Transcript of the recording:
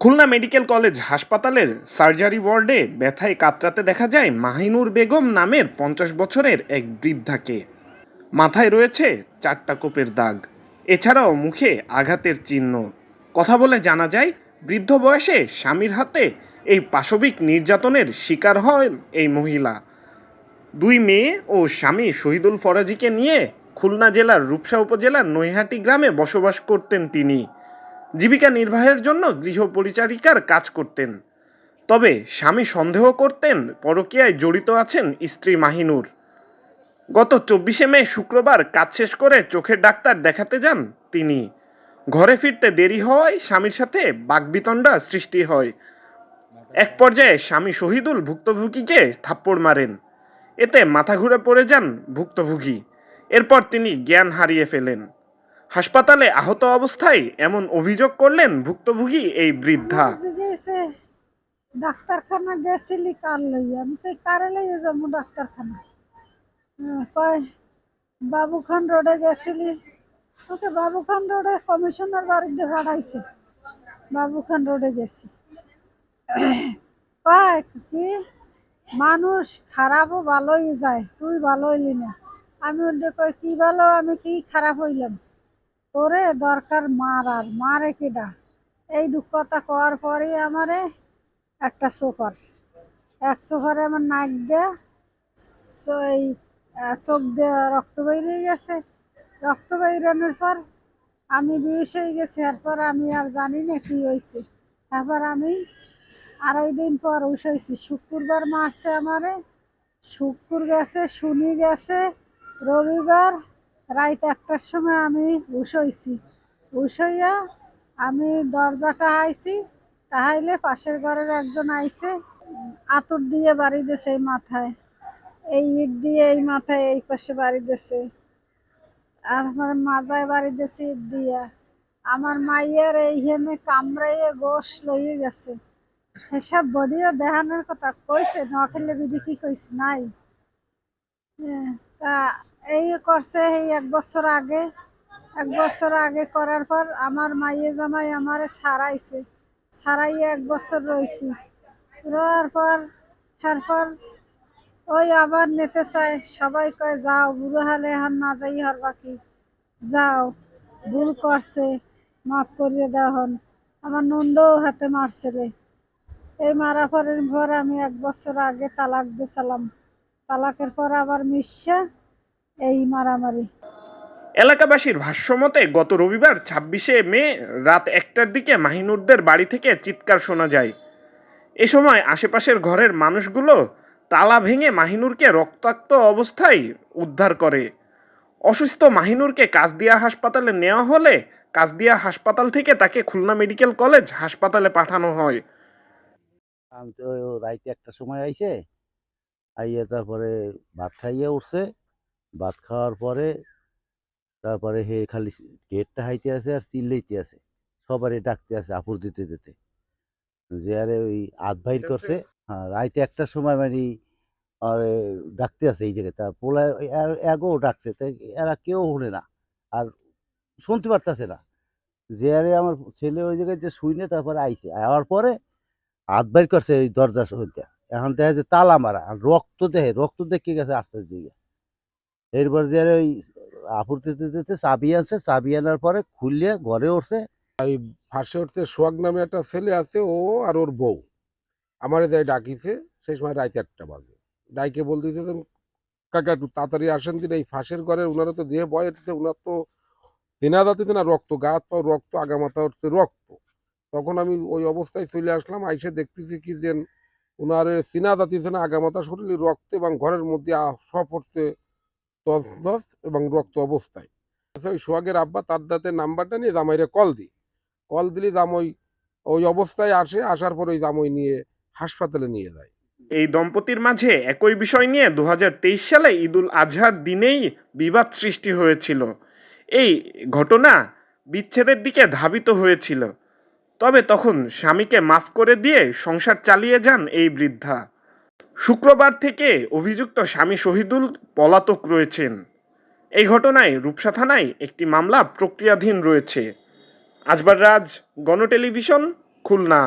Khulna medical college হাসপাতালের surgery ওয়ার্ডে ব্যথায় কাতরাতে দেখা যায় মাহিনুর বেগম নামের পঞ্চাশ বছরের এক বৃদ্ধাকে। মাথায় রয়েছে চারটা কোপের দাগ। এছাড়াও মুখে আঘাতের চিহ্ন। কথা বলে জানা যায়, বৃদ্ধ বয়সে স্বামীর হাতে এই পাশবিক নির্যাতনের শিকার হন এই মহিলা। দুই মেয়ে ও স্বামী শহীদুল ফরাজিকে নিয়ে খুলনা জেলার রূপসা উপজেলার নৈহাটি গ্রামে বসবাস করতেন তিনি। জীবিকা নির্বাহের জন্য গৃহ পরিচারিকার কাজ করতেন। তবে স্বামী সন্দেহ করতেন, পরকীয়ায় জড়িত আছেন স্ত্রী মাহিনুর। গত চব্বিশে মে শুক্রবার কাজ শেষ করে চোখের ডাক্তার দেখাতে যান তিনি। ঘরে ফিরতে দেরি হওয়ায় স্বামীর সাথে বাগবিতণ্ডা সৃষ্টি হয়। এক পর্যায়ে স্বামী শহীদুল ভুক্তভোগীকে থাপ্পড় মারেন। এতে মাথা ঘুরে পড়ে যান ভুক্তভোগী। এরপর তিনি জ্ঞান হারিয়ে ফেলেন। হাসপাতালে আহত অবস্থায় এমন অভিযোগ করলেন ভুক্তভোগী এই বৃদ্ধা। ডাক্তারখানা গেছিলি কার লইয়া? আমি কই, কারে লইয়া যাব ডাক্তারখানা? কয়, বাবুখান রোডে গেছিলি। ওকে বাবুখান রোডে কমিশনার বাড়িতে ভাড়াইছে বাবুখান রোডে গেছি। কয়, কি? মানুষ খারাপও ভালোই যায়, তুই ভালো হইলি না। আমি ওদের কই কি ভালো, আমি কি খারাপ হইলাম? তোরে দরকার মার আর, মারে কিডা? এই দুঃখতা করার পরে আমারে একটা সোফার এক সোফারে আমার নাক দেয়া এই চোখ দেয়া রক্ত বেরিয়ে গেছে। রক্ত বেরানোর পর আমি বিষ হয়ে গেছি, এরপর আমি আর জানি না কি হয়েছে এরপর আমি আড়াই দিন পর উস হয়েছি শুক্রবার মারছে আমারে, শুক্র গেছে, শনি গেছে, রবিবার রাত একটার সময় আমি উস হয়েছি উস হইয়া আমি দরজাটা আইছি তাহাইলে পাশের ঘরের একজন আইছে আতর দিয়ে বাড়ি দিছে এই মাথায়। এই ইট দিয়ে এই মাথায় এই পাশে বাড়ি দিছে। আর আমার মাজায় বাড়ি দিছে ইট দিয়া। আমার মাইয়ের এইখানে কামড়াইয়ে গোশ লইয়ে গেছে। এসব বডিও দেখানোর কথা কইছে নখালে বিধি কি কইছে নাই। হ্যাঁ, তা এই করছে, এই এক বছর আগে, এক বছর আগে করার পর আমার মাইয়ে জামাই আমারে ছাড়াইছে, ছাড়াইয়ে এক বছর রয়েছি রোয়ার পর তারপর ওই আবার নিতে চায়, সবাই কয়, যাও, বুড়ো হালে এখন না যাই হর বাকি। যাও, ভুল করছে, মাফ করিয়ে দেওয়া হন আমার নন্দও হাতে মারছে রে। এই মারা পরের পর আমি এক বছর আগে তালাক দিয়েছিলাম। তালাকের পর আবার মিশা এই মারামারি। এলাকাবাসীর ভাষ্যমতে গত রবিবার ছাব্বিশে মে রাত একটার দিকে মাহিনুরদের বাড়ি থেকে চিৎকার শোনা যায়। এ সময় আশেপাশের ঘরের মানুষগুলো তালা ভেঙে মাহিনুরকে রক্তাক্ত অবস্থায় উদ্ধার করে। অসুস্থ মাহিনুরকে কাজদিয়া হাসপাতালে নেওয়া হলে কাজদিয়া হাসপাতাল থেকে তাকে খুলনা মেডিকেল কলেজ হাসপাতালে পাঠানো হয়। আমি তো রাইতে একটা সময় আইছে আইয়ে তারপরে ভাত খাইয়ে উঠছে। ভাত খাওয়ার পরে তারপরে হে খালি গেটটা হাইতে আছে আর চিল্লাইতে আছে। সবারই ডাকতে আছে আপুর দিতে দিতে। যে আরে ওই আধ বাইর করছে হ্যাঁ রাইতে একটার সময় মানে আর ডাকতে আছে এই জায়গায় তার পোলা এগো ডাকছে তাই এরা কেউ শুনে না আর শুনতে পারতেছে না। যে আরে আমার ছেলে ওই জায়গায় যে শুইনে তারপরে আইছে আওয়ার পরে হাত বাইর করছে ওই দরজা সইটা এখন দেখা যায় তালা মারা আর রক্ত দেখে রক্ত দেখে গেছে আস্তে দিকে এরপর যে ওই আপুর দিতে চাবি আনছে, চাবি আনার পরে খুললে ঘরে উঠছে। ফাঁসে উঠছে সোহাগ নামে একটা ছেলে আছে, ও আর ওর বউ। আমার যাই ডাকিছে, সেই সময় রাত একটা বাজে। ডাইকে বলতেছে কাকা একটু তাড়াতাড়ি আসেন দিন এই ফাঁসের ঘরে ওনারা তো দেহে বয় এটাতে ওনার তো চেনা যাচ্ছে না রক্ত, গা হাত পাও রক্ত আগামাথা হচ্ছে রক্ত। তখন আমি ওই অবস্থায় চলে আসলাম, আইসে দেখতেছি কি যে ওনার চেনা যাচ্ছে না আগামাথা শরীরে রক্ত এবং ঘরের মধ্যে সব হচ্ছে তস এবং রক্ত অবস্থায়। আচ্ছা, ওই সোহাগের আব্বা তার দাঁতের নাম্বারটা নিয়ে জামাইরে কল দিই। কল দিলে জামই ওই অবস্থায় আসে আসার পর ওই জামই নিয়ে হাসপাতালে নিয়ে যায়। এই দম্পতির মাঝে একই বিষয় নিয়ে দু হাজার তেইশ সালে ঈদুল আজহার দিনেই বিবাদ সৃষ্টি হয়েছিল। এই ঘটনা বিচ্ছেদের দিকে ধাবিত হয়েছিল। তবে তখন স্বামীকে মাফ করে দিয়ে সংসার চালিয়ে যান এই বৃদ্ধা। শুক্রবার থেকে অভিযুক্ত স্বামী শহীদুল পলাতক রয়েছেন। এই ঘটনায় রূপসা থানায় একটি মামলা প্রক্রিয়াধীন রয়েছে। আজবার রাজ গণটেলিভিশন, খুলনা।